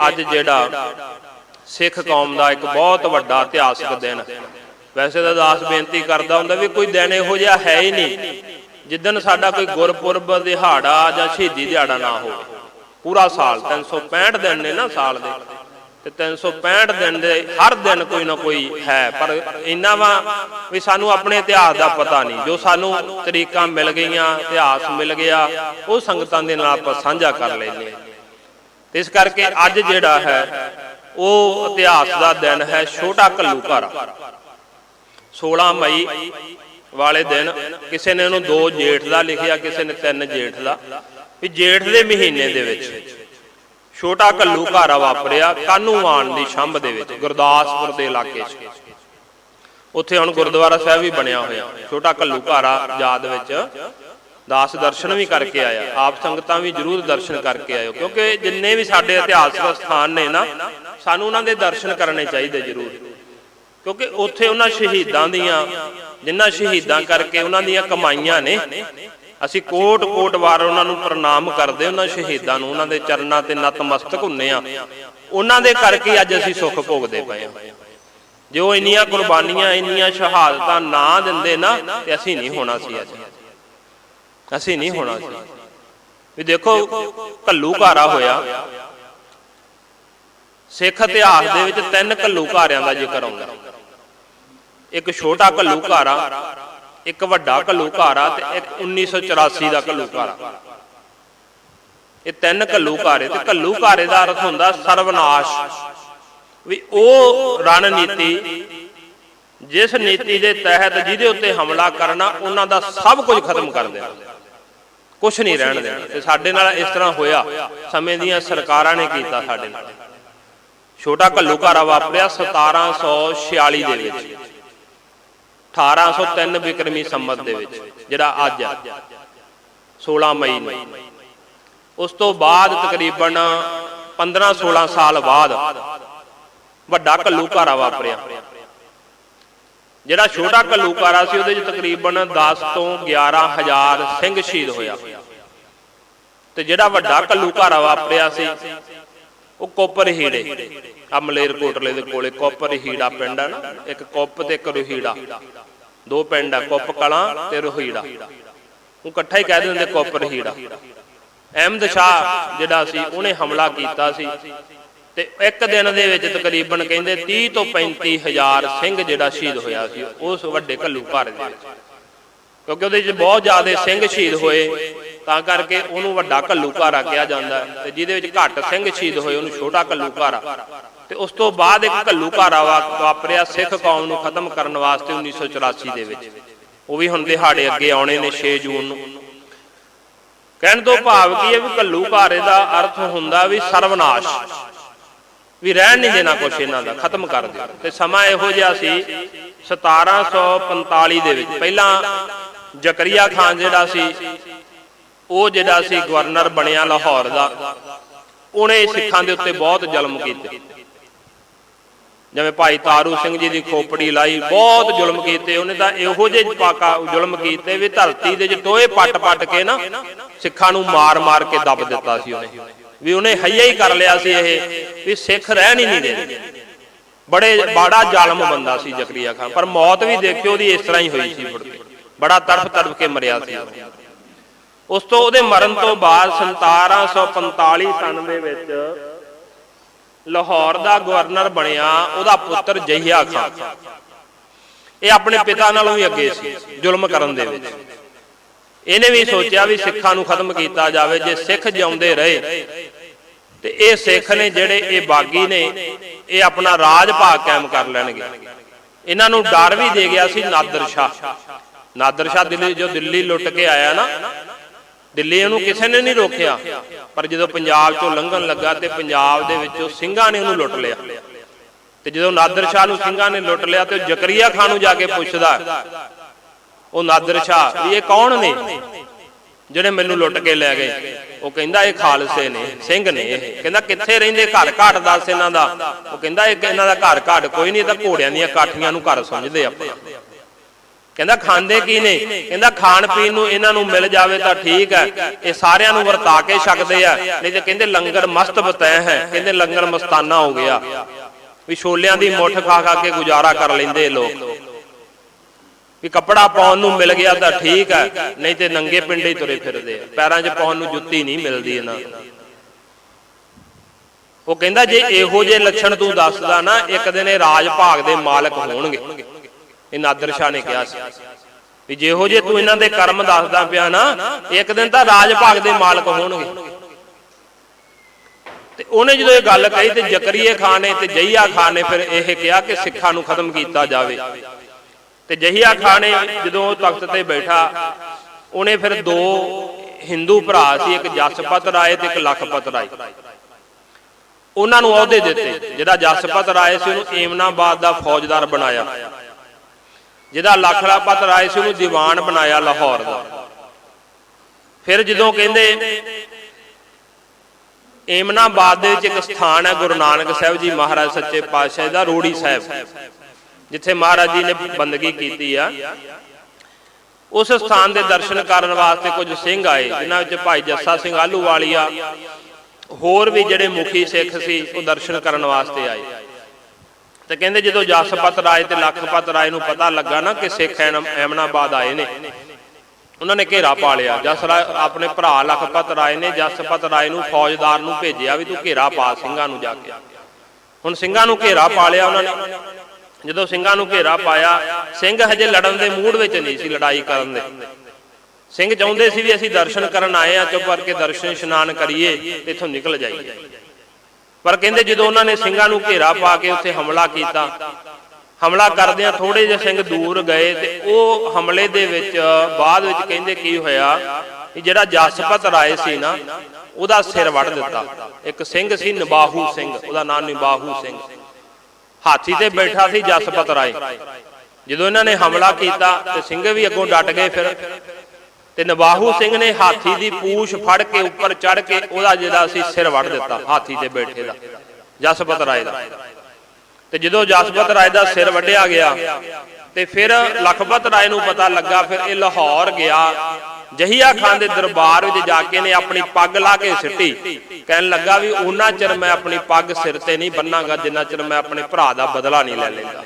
ਅੱਜ ਜਿਹੜਾ ਸਿੱਖ ਕੌਮ ਦਾ ਇੱਕ ਬਹੁਤ ਵੱਡਾ ਇਤਿਹਾਸਕ ਦਿਨ। ਵੈਸੇ ਤਾਂ ਦਾਸ ਬੇਨਤੀ ਕਰਦਾ ਹੁੰਦਾ ਵੀ ਕੋਈ ਦਿਨ ਇਹੋ ਜਿਹਾ ਹੈ ਹੀ ਨਹੀਂ ਜਿੱਦਨ ਸਾਡਾ ਕੋਈ ਗੁਰਪੁਰਬ, ਦਿਹਾੜਾ ਜਾਂ ਸ਼ਹੀਦੀ ਦਿਹਾੜਾ ਨਾ ਹੋਵੇ। ਪੂਰਾ ਸਾਲ 365 ਦਿਨ ਨੇ ਨਾ ਸਾਲ ਦੇ। ਤੇ 365 ਦਿਨ ਦੇ ਹਰ ਦਿਨ ਕੋਈ ਨਾ ਕੋਈ ਹੈ, ਪਰ ਇੰਨਾ ਵਾ ਵੀ ਸਾਨੂੰ ਆਪਣੇ ਇਤਿਹਾਸ ਦਾ ਪਤਾ ਨਹੀਂ। ਜੋ ਸਾਨੂੰ ਤਰੀਕਾਂ ਮਿਲ ਗਈਆਂ, ਇਤਿਹਾਸ ਮਿਲ ਗਿਆ, ਉਹ ਸੰਗਤਾਂ ਦੇ ਨਾਲ ਆਪਾਂ ਸਾਂਝਾ ਕਰ ਲੈਂਦੇ ਇਸ ਕਰਕੇ ਅੱਜ ਜਿਹੜਾ ਹੈ, ਉਹ ਇਤਿਹਾਸ ਦਾ ਦਿਨ ਹੈ ਛੋਟਾ ਘੱਲੂਘਾਰਾ। 16 ਮਈ ਵਾਲੇ ਦਿਨ ਕਿਸੇ ਨੇ ਉਹਨੂੰ 2 ਜੇਠ ਦਾ ਲਿਖਿਆ, ਕਿਸੇ ਨੇ 3 ਜੇਠ ਦਾ। ਵੀ ਜੇਠ ਦੇ ਮਹੀਨੇ ਦੇ ਵਿੱਚ ਛੋਟਾ ਘੱਲੂਘਾਰਾ ਵਾਪਰਿਆ ਕਾਨੂੰਵਾਨ ਦੀ ਛੰਭ ਦੇ ਵਿੱਚ, ਗੁਰਦਾਸਪੁਰ ਦੇ ਇਲਾਕੇ 'ਚ। ਉੱਥੇ ਹੁਣ ਗੁਰਦੁਆਰਾ ਸਾਹਿਬ ਵੀ ਬਣਿਆ ਹੋਇਆ। ਛੋਟਾ ਘੱਲੂਘਾਰਾ ਯਾਦ ਵਿੱਚ ਦਾਸ ਦਰਸ਼ਨ ਵੀ ਕਰਕੇ ਆਇਆ। ਆਪ ਸੰਗਤਾਂ ਵੀ ਜਰੂਰ ਦਰਸ਼ਨ ਕਰਕੇ ਆਇਓ। ਕਿਉਂਕਿ ਜਿੰਨੇ ਵੀ ਸਾਡੇ ਇਤਿਹਾਸਕ ਸਥਾਨ ਨੇ ਨਾ, ਸਾਨੂੰ ਉਹਨਾਂ ਦੇ ਦਰਸ਼ਨ ਕਰਨੇ ਚਾਹੀਦੇ ਜਰੂਰ। ਕਿਉਂਕਿ ਉੱਥੇ ਉਹਨਾਂ ਸ਼ਹੀਦਾਂ ਦੀਆਂ ਜਿਨ੍ਹਾਂ ਸ਼ਹੀਦਾਂ ਕਰਕੇ ਉਹਨਾਂ ਦੀਆਂ ਕਮਾਈਆਂ ਨੇ, ਅਸੀਂ ਕੋਟ ਕੋਟ ਵਾਰ ਉਹਨਾਂ ਨੂੰ ਪ੍ਰਣਾਮ ਕਰਦੇ, ਉਹਨਾਂ ਸ਼ਹੀਦਾਂ ਨੂੰ, ਉਹਨਾਂ ਦੇ ਚਰਨਾਂ ਤੇ ਨਤਮਸਤਕ ਹੁੰਨੇ ਆ। ਉਹਨਾਂ ਦੇ ਕਰਕੇ ਅੱਜ ਅਸੀਂ ਸੁੱਖ ਭੋਗਦੇ ਪਏ ਹਾਂ ਜੋ ਇੰਨੀਆਂ ਕੁਰਬਾਨੀਆਂ, ਇੰਨੀਆਂ ਸ਼ਹਾਦਤਾਂ ਨਾ ਦਿੰਦੇ ਨਾ, ਤੇ ਅਸੀਂ ਨਹੀਂ ਹੋਣਾ ਸੀ ਅੱਜ। ਅਸੀਂ ਨਹੀਂ ਹੋਣਾ ਸੀ ਵੀ ਦੇਖੋ ਕੱਲੂ ਘਾਰਾ ਹੋਇਆ। ਸਿੱਖ ਇਤਿਹਾਸ ਦੇ ਵਿੱਚ ਤਿੰਨ ਕੱਲੂ ਘਾਰਿਆਂ ਦਾ ਜ਼ਿਕਰ ਆਉਂਦਾ ਇੱਕ ਛੋਟਾ ਕੱਲੂ ਘਾਰਾ ਇੱਕ ਵੱਡਾ ਕੱਲੂ ਘਾਰਾ ਤੇ ਇੱਕ 1984 ਦਾ ਕੱਲੂ ਘਾਰਾ। ਇਹ ਤਿੰਨ ਕੱਲੂ ਘਾਰੇ ਤੇ ਕੱਲੂ ਘਾਰੇ ਦਾ ਅਰਥ ਹੁੰਦਾ ਸਰਵਨਾਸ਼। ਵੀ ਉਹ ਰਣਨੀਤੀ ਜਿਸ ਨੀਤੀ ਦੇ ਤਹਿਤ ਜਿਹਦੇ ਉੱਤੇ ਹਮਲਾ ਕਰਨਾ ਉਹਨਾਂ ਦਾ ਸਭ ਕੁਝ ਖਤਮ ਕਰ ਦੇਣਾ। ਕੁਝ ਨਹੀਂ ਰਹਿਣ ਦੇਣਾ। ਤੇ ਸਾਡੇ ਨਾਲ ਇਸ ਤਰ੍ਹਾਂ ਹੋਇਆ। ਸਮੇਂ ਦੀਆਂ ਸਰਕਾਰਾਂ ਨੇ ਕੀਤਾ ਸਾਡੇ ਨਾਲ। ਛੋਟਾ ਘੱਲੂਘਾਰਾ ਵਾਪਰਿਆ 1746 ਦੇ ਵਿੱਚ। 1803 ਵਿਕਰਮੀ ਸੰਮਤ ਦੇ ਵਿੱਚ ਜਿਹੜਾ ਅੱਜ ਆ 16 ਮਈ ਨੂੰ। ਉਸ ਤੋਂ ਬਾਅਦ ਤਕਰੀਬਨ 15 16 ਸਾਲ ਬਾਅਦ ਵੱਡਾ ਘੱਲੂਘਾਰਾ ਵਾਪਰਿਆ। ਜਿਹੜਾ ਛੋਟਾ ਘੱਲੂਘਾਰਾ ਸੀ, ਉਹਦੇ ਵਿੱਚ ਤਕਰੀਬਨ 10 ਤੋਂ 11000 ਸਿੰਘ ਸ਼ਹੀਦ ਹੋਇਆ। ਤੇ ਜਿਹੜਾ ਵੱਡਾ ਘੱਲੂਘਾਰਾ ਵਾਪਰਿਆ ਸੀ, ਉਹ ਕੋਪਰ ਹੀੜੇ। ਆ ਮਲੇਰਕੋਟਲੇ ਦੇ ਕੋਲੇ ਕੋਪਰ ਹੀੜਾ ਪਿੰਡ ਆ ਨਾ, ਇੱਕ ਕੁੱਪ ਤੇ ਇੱਕ ਰੋਹੀੜਾ। ਦੋ ਪਿੰਡ ਆ, ਕੁੱਪ ਕਲਾਂ ਤੇ ਰੋਹੀੜਾ। ਉਹ ਇਕੱਠਾ ਹੀ ਕਹਿ ਦਿੰਦੇ ਕੋਪਰ ਹੀੜਾ। ਅਹਿਮਦ ਸ਼ਾਹ ਜਿਹੜਾ ਸੀ, ਉਹਨੇ ਹਮਲਾ ਕੀਤਾ ਸੀ। ਤੇ ਇੱਕ ਦਿਨ ਦੇ ਵਿੱਚ ਤਕਰੀਬਨ ਕਹਿੰਦੇ 30 ਤੋਂ 35 ਹਜ਼ਾਰ ਸਿੰਘ ਜਿਹੜਾ ਸ਼ਹੀਦ ਹੋਇਆ ਸੀ, ਉਸ ਵੱਡੇ ਘੱਲੂ ਘਰ ਦੇ ਵਿੱਚ। ਕਿਉਂਕਿ ਉਹਦੇ ਵਿੱਚ ਬਹੁਤ ਜ਼ਿਆਦਾ ਸਿੰਘ ਸ਼ਹੀਦ ਹੋਏ, ਤਾਂ ਕਰਕੇ ਉਹਨੂੰ ਵੱਡਾ ਘੱਲੂ ਘਾਰਾ ਕਿਹਾ ਜਾਂਦਾ ਤੇ ਜਿਹਦੇ ਵਿੱਚ ਘੱਟ ਸਿੰਘ ਸ਼ਹੀਦ ਹੋਏ, ਉਹਨੂੰ ਛੋਟਾ ਘੱਲੂ ਘਾਰਾ। ਤੇ ਉਸ ਤੋਂ ਬਾਅਦ ਇੱਕ ਘੱਲੂ ਘਾਰਾ ਵਾ- ਵਾਪਰਿਆ ਸਿੱਖ ਕੌਮ ਨੂੰ ਖਤਮ ਕਰਨ ਵਾਸਤੇ 1984 ਦੇ ਵਿੱਚ। ਉਹ ਵੀ ਹੁਣ ਦਿਹਾੜੇ ਅੱਗੇ ਆਉਣੇ ਨੇ 6 ਜੂਨ ਨੂੰ। ਕਹਿਣ ਤੋਂ ਭਾਵ ਕੀ ਹੈ ਵੀ ਘੱਲੂ ਘਾਰੇ ਦਾ ਅਰਥ ਹੁੰਦਾ ਵੀ ਸਰਵਨਾਸ਼। ਵੀ ਰਹਿਣ ਨਹੀਂ ਦੇਣਾ ਕੁਛ ਇਹਨਾਂ ਦਾ, ਖਤਮ ਕਰ ਦਿਓ। ਤੇ ਸਮਾਂ ਇਹੋ ਜਿਹਾ ਸੀ 1745 ਦੇ ਵਿੱਚ। ਪਹਿਲਾਂ ਜ਼ਕਰੀਆ ਖਾਨ ਜਿਹੜਾ ਸੀ, ਉਹ ਜਿਹੜਾ ਸੀ ਗਵਰਨਰ ਬਣਿਆ ਲਾਹੌਰ ਦਾ, ਉਹਨੇ ਸਿੱਖਾਂ ਦੇ ਉੱਤੇ ਬਹੁਤ ਜ਼ੁਲਮ ਕੀਤੇ। ਜਿਵੇਂ ਭਾਈ ਤਾਰੂ ਸਿੰਘ ਜੀ ਦੀ ਖੋਪੜੀ ਲਾਈ, ਬਹੁਤ ਜ਼ੁਲਮ ਕੀਤੇ। ਉਹਨੇ ਤਾਂ ਇਹੋ ਜਿਹੇ ਪਾਕਾ ਜ਼ੁਲਮ ਕੀਤੇ ਵੀ ਧਰਤੀ ਦੇ ਵਿੱਚ ਪੱਟ-ਪੱਟ ਕੇ ਨਾ ਸਿੱਖਾਂ ਨੂੰ ਮਾਰ-ਮਾਰ ਕੇ ਦੱਬ ਦਿੱਤਾ ਸੀ ਉਹਨੇ। ਵੀ ਉਹਨੇ ਹਈਆ ਹੀ ਕਰ ਲਿਆ ਸੀ ਇਹ, ਵੀ ਸਿੱਖ ਰਹਿਣ ਹੀ ਨਹੀਂ ਦੇਣੇ ਬੜੇ ਬੜਾ ਜ਼ਾਲਮ ਬੰਦਾ ਸੀ ਜ਼ਕਰੀਆ ਖਾਨ, ਪਰ ਮੌਤ ਵੀ ਦੇਖਿਓ ਉਹਦੀ ਇਸ ਤਰ੍ਹਾਂ ਹੀ ਹੋਈ ਸੀ ਮੁੜ ਕੇ। ਬੜਾ ਤੜਫ ਤੜਫ ਕੇ ਮਰਿਆ ਸੀ ਉਸ ਤੋਂ ਉਹਦੇ ਮਰਨ ਤੋਂ ਬਾਅਦ 1745 ਸਨ ਦੇ ਵਿੱਚ ਲਾਹੌਰ ਦਾ ਗਵਰਨਰ ਬਣਿਆ, ਉਹਦਾ ਪੁੱਤਰ ਜਹੀਆ ਖਾਨ। ਇਹ ਆਪਣੇ ਪਿਤਾ ਨਾਲੋਂ ਵੀ ਅੱਗੇ ਸੀ, ਜ਼ੁਲਮ ਕਰਨ ਦੇ ਵਿੱਚ। ਇਹਨੇ ਵੀ ਸੋਚਿਆ ਵੀ ਸਿੱਖਾਂ ਨੂੰ ਖਤਮ ਕੀਤਾ ਜਾਵੇ, ਜੇ ਸਿੱਖ ਜਿਉਂਦੇ ਰਹੇ। ਤੇ ਇਹ ਸਿੱਖ ਨੇ ਜਿਹੜੇ ਇਹ ਬਾਗੀ ਨੇ, ਇਹ ਆਪਣਾ ਰਾਜ ਭਾਗ ਕਾਇਮ ਕਰ ਲੈਣਗੇ। ਇਹਨਾਂ ਨੂੰ ਡਰ ਵੀ ਦੇ ਗਿਆ ਸੀ ਨਾਦਰ ਸ਼ਾਹ। ਨਾਦਰ ਸ਼ਾਹ ਦਿੱਲੀ, ਜੋ ਦਿੱਲੀ ਲੁੱਟ ਕੇ ਆਇਆ ਨਾ, ਦਿੱਲੀ ਉਹਨੂੰ ਕਿਸੇ ਨੇ ਨਹੀਂ ਰੋਕਿਆ। ਪਰ ਜਦੋਂ ਪੰਜਾਬ ਚੋਂ ਲੰਘਣ ਲੱਗਾ ਤੇ ਪੰਜਾਬ ਦੇ ਵਿੱਚੋਂ ਸਿੰਘਾਂ ਨੇ ਉਹਨੂੰ ਲੁੱਟ ਲਿਆ। ਤੇ ਜਦੋਂ ਨਾਦਰ ਸ਼ਾਹ ਨੂੰ ਸਿੰਘਾਂ ਨੇ ਲੁੱਟ ਲਿਆ ਤੇ ਜ਼ਕਰੀਆ ਖਾਨ ਨੂੰ ਜਾ ਕੇ ਪੁੱਛਦਾ ਉਹ ਨਾਦਰ ਸ਼ਾਹ ਵੀ ਇਹ ਕੌਣ ਨੇ? ਜਿਹੜੇ ਮੈਨੂੰ ਲੁੱਟ ਕੇ ਲੈ ਗਏ। ਉਹ ਕਹਿੰਦਾ ਇਹ ਖਾਲਸੇ ਨੇ, ਸਿੰਘ ਨੇ ਇਹ। ਕਹਿੰਦਾ ਕਿੱਥੇ ਰਹਿੰਦੇ? ਘਰ ਘਾਟ ਦੱਸ ਇਹਨਾਂ ਦਾ। ਉਹ ਕਹਿੰਦਾ ਇਹ ਇਹਨਾਂ ਦਾ ਘਰ ਘਾਟ ਕੋਈ ਨਹੀਂ ਤਾਂ ਘੋੜਿਆਂ ਦੀਆਂ ਕਾਠੀਆਂ ਨੂੰ ਘਰ ਸਮਝਦੇ ਆਪਾਂ। ਕਹਿੰਦਾ ਖਾਂਦੇ ਕੀ ਨੇ? ਕਹਿੰਦਾ ਖਾਣ ਪੀਣ ਨੂੰ ਇਹਨਾਂ ਨੂੰ ਮਿਲ ਜਾਵੇ ਤਾਂ ਠੀਕ ਹੈ। ਇਹ ਸਾਰਿਆਂ ਨੂੰ ਵਰਤਾ ਕੇ ਛਕਦੇ ਆ। ਨਹੀਂ ਤੇ ਕਹਿੰਦੇ ਲੰਗਰ ਮਸਤ ਬਤੈ ਹੈ। ਕਹਿੰਦੇ ਲੰਗਰ ਮਸਤਾਨਾ ਹੋ ਗਿਆ। ਵੀ ਛੋਲਿਆਂ ਦੀ ਮੁੱਠ ਖਾ ਖਾ ਕੇ ਗੁਜ਼ਾਰਾ ਕਰ ਲੈਂਦੇ ਲੋਕ। ਵੀ ਕੱਪੜਾ ਪਾਉਣ ਨੂੰ ਮਿਲ ਗਿਆ ਤਾਂ ਠੀਕ ਹੈ, ਨਹੀਂ ਤੇ ਨੰਗੇ ਪਿੰਡੇ ਹੀ ਤੁਰੇ ਫਿਰਦੇ ਆ। ਪੈਰਾਂ 'ਚ ਪਾਉਣ ਨੂੰ ਜੁੱਤੀ ਨਹੀਂ ਮਿਲਦੀ ਇਹਨਾਂ ਉਹ ਕਹਿੰਦਾ ਜੇ ਇਹੋ ਜਿਹੇ ਲੱਛਣ ਤੂੰ ਦੱਸਦਾ ਨਾ, ਇੱਕ ਦਿਨ ਇਹ ਰਾਜ ਭਾਗ ਦੇ ਮਾਲਕ ਹੋਣਗੇ। ਇਹ ਨਾਦਰ ਸ਼ਾਹ ਨੇ ਕਿਹਾ ਸੀ। ਵੀ ਜਿਹੋ ਜੇ ਤੂੰ ਇਹਨਾਂ ਦੇ ਕਰਮ ਦੱਸਦਾ ਪਿਆ ਨਾ, ਇੱਕ ਦਿਨ ਤਾਂ ਰਾਜ ਭਾਗ ਦੇ ਮਾਲਕ ਹੋਣਗੇ। ਤੇ ਉਹਨੇ ਜਦੋਂ ਇਹ ਗੱਲ ਕਹੀ ਤੇ ਜ਼ਕਰੀਏ ਖਾਨ ਨੇ ਤੇ ਜਈਆ ਖਾਨ ਨੇ ਫਿਰ ਇਹ ਕਿਹਾ ਕਿ ਸਿੱਖਾਂ ਨੂੰ ਖਤਮ ਕੀਤਾ ਜਾਵੇ। ਤੇ ਜਹੀਆ ਖਾਨ ਜਦੋਂ ਉਹ ਤਖਤ ਤੇ ਬੈਠਾ, ਉਹਨੇ ਫਿਰ ਦੋ ਹਿੰਦੂ ਭਰਾ ਸੀ, ਇੱਕ ਜਸਪਤ ਰਾਏ ਤੇ ਇੱਕ ਲਖਪਤ ਰਾਏ। ਉਹਨਾਂ ਨੂੰ ਅਹੁਦੇ ਦਿੱਤੇ ਜਿਹੜਾ ਜਸਪਤ ਰਾਏ ਸੀ, ਉਹਨੂੰ ਏਮਨਾਬਾਦ ਦਾ ਫੌਜਦਾਰ ਬਣਾਇਆ। ਜਿਹਦਾ ਲਖਲਾਪਤ ਰਾਏ ਸੀ, ਉਹਨੂੰ ਦੀਵਾਨ ਬਣਾਇਆ ਲਾਹੌਰ ਦਾ। ਫਿਰ ਜਦੋਂ ਕਹਿੰਦੇ, ਏਮਨਾਬਾਦ ਦੇ ਵਿੱਚ ਇੱਕ ਸਥਾਨ ਹੈ ਗੁਰੂ ਨਾਨਕ ਸਾਹਿਬ ਜੀ ਮਹਾਰਾਜ ਸੱਚੇ ਪਾਤਸ਼ਾਹ ਦਾ ਰੋੜੀ ਸਾਹਿਬ। ਜਿੱਥੇ ਮਹਾਰਾਜ ਜੀ ਨੇ ਬੰਦਗੀ ਕੀਤੀ ਆ, ਉਸ ਸਥਾਨ ਦੇ ਦਰਸ਼ਨ ਕਰਨ ਵਾਸਤੇ ਕੁਝ ਸਿੰਘ ਆਏ, ਜਿਨ੍ਹਾਂ ਵਿੱਚ ਭਾਈ ਜੱਸਾ ਸਿੰਘ ਆਲੂਵਾਲੀਆ ਹੋਰ ਵੀ ਜਿਹੜੇ ਮੁਖੀ ਸਿੱਖ ਸੀ, ਉਹ ਦਰਸ਼ਨ ਕਰਨ ਵਾਸਤੇ ਆਏ। ਤੇ ਕਹਿੰਦੇ ਜਦੋਂ ਜਸਪਤ ਰਾਏ ਤੇ ਲਖਪਤ ਰਾਏ ਨੂੰ ਪਤਾ ਲੱਗਾ ਨਾ ਕਿ ਸਿੱਖ ਐਮ- ਐਮਨਾਬਾਦ ਆਏ ਨੇ, ਉਹਨਾਂ ਨੇ ਘੇਰਾ ਪਾ ਲਿਆ। ਜਸ ਰਾਏ ਆਪਣੇ ਭਰਾ ਲਖਪਤ ਰਾਏ ਨੇ ਜਸਪਤ ਰਾਏ ਨੂੰ ਫੌਜਦਾਰ ਨੂੰ ਭੇਜਿਆ ਵੀ ਤੂੰ ਘੇਰਾ ਪਾ ਸਿੰਘਾਂ ਨੂੰ ਜਾ ਕੇ। ਹੁਣ ਸਿੰਘਾਂ ਨੂੰ ਘੇਰਾ ਪਾ ਲਿਆ ਉਹਨਾਂ ਨੇ। ਜਦੋਂ ਸਿੰਘਾਂ ਨੂੰ ਘੇਰਾ ਪਾਇਆ, ਸਿੰਘ ਹਜੇ ਲੜਨ ਦੇ ਮੂਡ ਵਿੱਚ ਨਹੀਂ ਸੀ ਲੜਾਈ ਕਰਨ ਦੇ। ਸਿੰਘ ਚਾਹੁੰਦੇ ਸੀ ਵੀ ਅਸੀਂ ਦਰਸ਼ਨ ਕਰਨ ਆਏ ਆ ਚੁੱਪ ਕਰਕੇ ਦਰਸ਼ਨ ਇਸ਼ਨਾਨ ਕਰੀਏ ਤੇ ਇੱਥੋਂ ਨਿਕਲ ਜਾਈਏ। ਪਰ ਕਹਿੰਦੇ ਜਦੋਂ ਉਹਨਾਂ ਨੇ ਸਿੰਘਾਂ ਨੂੰ ਘੇਰਾ ਪਾ ਕੇ ਉੱਥੇ ਹਮਲਾ ਕੀਤਾ, ਹਮਲਾ ਕਰਦਿਆਂ ਥੋੜੇ ਜਿਹੇ ਸਿੰਘ ਦੂਰ ਗਏ ਤੇ ਉਹ ਹਮਲੇ ਦੇ ਵਿੱਚ, ਬਾਅਦ ਵਿੱਚ ਕਹਿੰਦੇ ਕੀ ਹੋਇਆ ਕਿ ਜਿਹੜਾ ਜਸਪਤ ਰਾਏ ਸੀ ਨਾ, ਉਹਦਾ ਸਿਰ ਵੱਢ ਦਿੱਤਾ। ਇੱਕ ਸਿੰਘ ਸੀ ਨਿਬਾਹੂ ਸਿੰਘ, ਉਹਦਾ ਨਾਮ ਨਿਬਾਹੂ ਸਿੰਘ। ਹਾਥੀ ਤੇ ਬੈਠਾ ਸੀ ਜਸਪਤ ਰਾਏ। ਜਦੋਂ ਇਹਨਾਂ ਨੇ ਹਮਲਾ ਕੀਤਾ ਤੇ ਸਿੰਘ ਵੀ ਅੱਗੋਂ ਡਟ ਗਏ ਫਿਰ। ਤੇ ਨਵਾਹੂ ਸਿੰਘ ਨੇ ਹਾਥੀ ਦੀ ਪੂਛ ਫੜ ਕੇ ਉੱਪਰ ਚੜ ਕੇ ਉਹਦਾ ਜਿਹੜਾ ਸੀ ਸਿਰ ਵੱਢ ਦਿੱਤਾ ਹਾਥੀ ਤੇ ਬੈਠੇ ਦਾ। ਜਸਪਤ ਰਾਏ ਦਾ। ਤੇ ਜਦੋਂ ਜਸਪਤ ਰਾਏ ਦਾ ਸਿਰ ਵੱਢਿਆ ਗਿਆ ਤੇ ਫਿਰ ਲਖਪਤ ਰਾਏ ਨੂੰ ਪਤਾ ਲੱਗਾ ਫਿਰ ਇਹ ਲਾਹੌਰ ਗਿਆ। ਜਹੀਆ ਖਾਨ ਦੇ ਦਰਬਾਰ ਵਿੱਚ ਜਾ ਕੇ ਨੇ ਆਪਣੀ ਪੱਗ ਲਾ ਕੇ ਸਿੱਟੀ। ਕਹਿਣ ਲੱਗਾ ਵੀ ਉਹਨਾਂ ਚਿਰ ਮੈਂ ਆਪਣੀ ਪੱਗ ਸਿਰ ਤੇ ਨਹੀਂ ਬੰਨਾਂਗਾ, ਜਿੰਨਾ ਚਿਰ ਮੈਂ ਆਪਣੇ ਭਰਾ ਦਾ ਬਦਲਾ ਨਹੀਂ ਲੈ ਲੈਂਦਾ।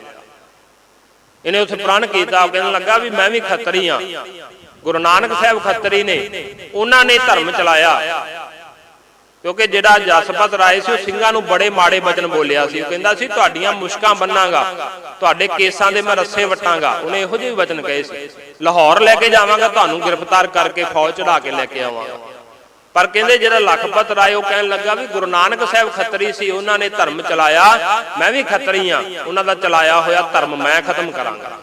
ਇਹਨੇ ਉੱਥੇ ਪ੍ਰਣ ਕੀਤਾ ਕਹਿਣ ਲੱਗਾ ਵੀ ਮੈਂ ਵੀ ਖੱਤਰੀ ਆ ਗੁਰੂ ਨਾਨਕ ਸਾਹਿਬ ਖੱਤਰੀ ਨੇ, ਉਹਨਾਂ ਨੇ ਧਰਮ ਚਲਾਇਆ। ਕਿਉਂਕਿ ਜਿਹੜਾ ਜਸਪਤ ਰਾਏ ਸੀ, ਉਹ ਸਿੰਘਾਂ ਨੂੰ ਬੜੇ ਮਾੜੇ ਵਚਨ ਬੋਲਿਆ ਸੀ। ਉਹ ਕਹਿੰਦਾ ਸੀ, ਤੁਹਾਡੀਆਂ ਮੁਸ਼ਕਾਂ ਬੰਨਾਂਗਾ, ਤੁਹਾਡੇ ਕੇਸਾਂ ਦੇ ਮੈਂ ਰੱਸੇ ਵਟਾਂਗਾ। ਉਹਨੇ ਇਹੋ ਜਿਹੇ ਵਚਨ ਕਹੇ ਸੀ। ਲਾਹੌਰ ਲੈ ਕੇ ਜਾਵਾਂਗਾ, ਤੁਹਾਨੂੰ ਗ੍ਰਿਫਤਾਰ ਕਰਕੇ ਫੌਜ ਚੜਾ ਕੇ ਲੈ ਕੇ ਆਵਾਂਗਾ। ਪਰ ਕਹਿੰਦੇ ਜਿਹੜਾ ਲਖਪਤ ਰਾਏ, ਉਹ ਕਹਿਣ ਲੱਗਾ ਵੀ ਗੁਰੂ ਨਾਨਕ ਸਾਹਿਬ ਖੱਤਰੀ ਸੀ, ਉਹਨਾਂ ਨੇ ਧਰਮ ਚਲਾਇਆ, ਮੈਂ ਵੀ ਖੱਤਰੀ ਆ ਉਹਨਾਂ ਦਾ ਚਲਾਇਆ ਹੋਇਆ ਧਰਮ ਮੈਂ ਖਤਮ ਕਰਾਂਗਾ।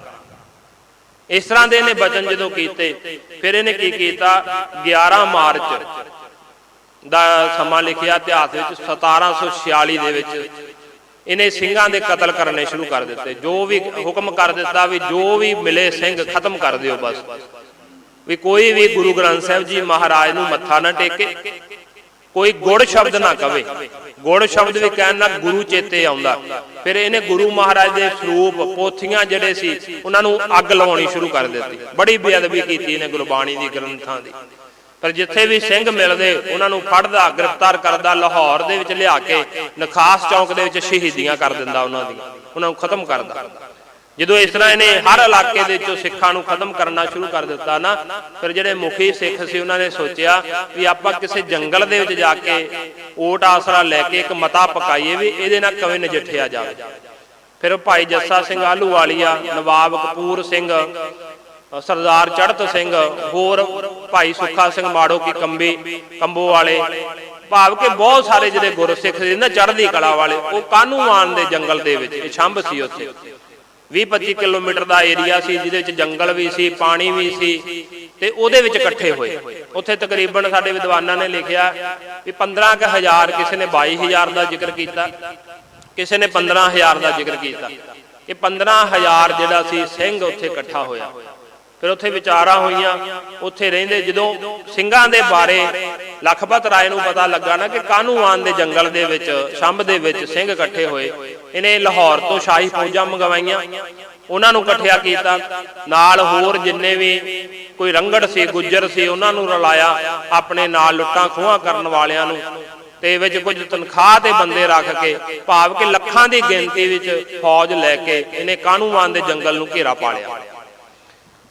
ਇਸ ਤਰ੍ਹਾਂ ਦੇ ਇਹਨੇ ਵਚਨ ਜਦੋਂ ਕੀਤੇ, ਫਿਰ ਇਹਨੇ ਕੀ ਕੀਤਾ? 11 ਮਾਰਚ ਦਾ ਸਮਾਂ ਲਿਖਿਆ ਇਤਿਹਾਸ ਵਿੱਚ 1746 ਦੇ ਵਿੱਚ। ਇਹਨੇ ਸਿੰਘਾਂ ਦੇ ਕਤਲ ਕਰਨੇ ਸ਼ੁਰੂ ਕਰ ਦਿੱਤੇ। ਜੋ ਵੀ ਹੁਕਮ ਕਰ ਦਿੱਤਾ ਵੀ ਜੋ ਵੀ ਮਿਲੇ ਸਿੰਘ ਖਤਮ ਕਰ ਦਿਓ ਬਸ। ਵੀ ਕੋਈ ਵੀ ਗੁਰੂ ਗ੍ਰੰਥ ਸਾਹਿਬ ਜੀ ਮਹਾਰਾਜ ਨੂੰ ਮੱਥਾ ਨਾ ਟੇਕੇ। ਕੋਈ ਗੁੜ ਸ਼ਬਦ ਨਾ ਕਵੇ। ਗੁੜ ਸ਼ਬਦ ਵੀ ਕਹਿਣ ਨਾਲ ਗੁਰੂ ਚੇਤੇ ਆਉਂਦਾ। ਫਿਰ ਇਹਨੇ ਗੁਰੂ ਮਹਾਰਾਜ ਦੇ ਸਰੂਪ ਪੋਥੀਆਂ ਜਿਹੜੇ ਸੀ, ਉਹਨਾਂ ਨੂੰ ਅੱਗ ਲਾਉਣੀ ਸ਼ੁਰੂ ਕਰ ਦਿੱਤੀ। ਬੜੀ ਬੇਅਦਬੀ ਕੀਤੀ ਇਹਨੇ ਗੁਰਬਾਣੀ ਦੀ, ਗ੍ਰੰਥਾਂ ਦੀ। ਪਰ ਜਿੱਥੇ ਵੀ ਸਿੰਘ ਮਿਲਦੇ, ਉਹਨਾਂ ਨੂੰ ਫੜਦਾ, ਗ੍ਰਿਫਤਾਰ ਕਰਦਾ, ਲਾਹੌਰ ਦੇ ਵਿੱਚ ਲਿਆ ਕੇ ਨਖਾਸ ਚੌਂਕ ਦੇ ਵਿੱਚ ਸ਼ਹੀਦੀਆਂ ਕਰ ਦਿੰਦਾ ਉਹਨਾਂ ਦੀਆਂ ਉਹਨਾਂ ਨੂੰ ਖਤਮ ਕਰਦਾ। ਜਦੋਂ ਇਸ ਤਰ੍ਹਾਂ ਇਹਨੇ ਹਰ ਇਲਾਕੇ ਦੇ ਵਿੱਚੋਂ ਸਿੱਖਾਂ ਨੂੰ ਖਤਮ ਕਰਨਾ ਸ਼ੁਰੂ ਕਰ ਦਿੱਤਾ ਨਾ, ਫਿਰ ਜਿਹੜੇ ਮੁਖੀ ਸਿੱਖ ਸੀ ਉਹਨਾਂ ਨੇ ਸੋਚਿਆ ਵੀ ਆਪਾਂ ਕਿਸੇ ਜੰਗਲ ਦੇ ਵਿੱਚ ਜਾ ਕੇ ਓਟ ਆਸਰਾ ਲੈ ਕੇ ਇੱਕ ਮਤਾ ਪਕਾਈਏ ਵੀ ਇਹਦੇ ਨਾਲ ਕਵੇਂ ਨਜਿੱਠਿਆ ਜਾਵੇ। ਫਿਰ ਭਾਈ ਜੱਸਾ ਸਿੰਘ ਆਲੂ ਵਾਲੀਆ ਨਵਾਬ ਕਪੂਰ ਸਿੰਘ, ਸਰਦਾਰ ਚੜਤ ਸਿੰਘ, ਹੋਰ ਭਾਈ ਸੁੱਖਾ ਸਿੰਘ ਮਾੜੋ ਕੀ ਕੰਬੀ, ਕੰਬੋ ਵਾਲੇ। ਭਾਵ ਕਿ ਬਹੁਤ ਸਾਰੇ ਜਿਹੜੇ ਗੁਰਸਿੱਖ ਸੀ ਨਾ ਚੜ੍ਹਦੀ ਕਲਾ ਵਾਲੇ, ਉਹ ਕਾਨੂੰਵਾਨ ਦੇ ਜੰਗਲ ਦੇ ਵਿੱਚ? ਇਹ ਛੰਭ ਸੀ ਉੱਥੇ। 20-25 ਕਿਲੋਮੀਟਰ ਦਾ ਏਰੀਆ ਸੀ, ਜਿਹਦੇ ਵਿੱਚ ਜੰਗਲ ਵੀ ਸੀ, ਪਾਣੀ ਵੀ ਸੀ, ਤੇ ਉਹਦੇ ਵਿੱਚ ਇਕੱਠੇ ਹੋਏ। ਉੱਥੇ ਤਕਰੀਬਨ ਸਾਡੇ ਵਿਦਵਾਨਾਂ ਨੇ ਲਿਖਿਆ ਵੀ 15000 ਕਿਸੇ ਨੇ 22000 ਦਾ ਜ਼ਿਕਰ ਕੀਤਾ, ਕਿਸੇ ਨੇ 15000 ਦਾ ਜ਼ਿਕਰ ਕੀਤਾ। ਕਿ 15000 ਜਿਹੜਾ ਸੀ, ਸਿੰਘ ਉੱਥੇ ਇਕੱਠਾ ਹੋਇਆ। ਫਿਰ ਉੱਥੇ ਵਿਚਾਰਾਂ ਹੋਈਆਂ, ਉੱਥੇ ਰਹਿੰਦੇ ਜਦੋਂ ਸਿੰਘਾਂ ਦੇ ਬਾਰੇ ਲਖਪਤ ਰਾਏ ਨੂੰ ਪਤਾ ਲੱਗਾ ਨਾ ਕਿ ਕਾਨੂੰਵਾਨ ਦੇ ਜੰਗਲ ਦੇ ਵਿੱਚ, ਸ਼ੰਭ ਦੇ ਵਿੱਚ ਸਿੰਘ ਇਕੱਠੇ ਹੋਏ। ਇਹਨੇ ਲਾਹੌਰ ਤੋਂ ਸ਼ਾਹੀ ਫੌਜਾਂ ਮੰਗਵਾਈਆਂ। ਉਹਨਾਂ ਨੂੰ ਇਕੱਠਿਆ ਕੀਤਾ। ਨਾਲ ਹੋਰ ਜਿੰਨੇ ਵੀ ਕੋਈ ਰੰਗੜ ਸੀ, ਗੁੱਜਰ ਸੀ, ਉਹਨਾਂ ਨੂੰ ਰਲਾਇਆ ਆਪਣੇ ਨਾਲ ਲੁੱਟਾਂ ਖੋਹਾਂ ਕਰਨ ਵਾਲਿਆਂ ਨੂੰ ਤੇ ਵਿੱਚ ਕੁਝ ਤਨਖਾਹ ਤੇ ਬੰਦੇ ਰੱਖ ਕੇ, ਭਾਵ ਕਿ ਲੱਖਾਂ ਦੀ ਗਿਣਤੀ ਵਿੱਚ ਫੌਜ ਲੈ ਕੇ ਇਹਨੇ ਕਾਨੂੰਵਾਨ ਦੇ ਜੰਗਲ ਨੂੰ ਘੇਰਾ ਪਾ ਲਿਆ।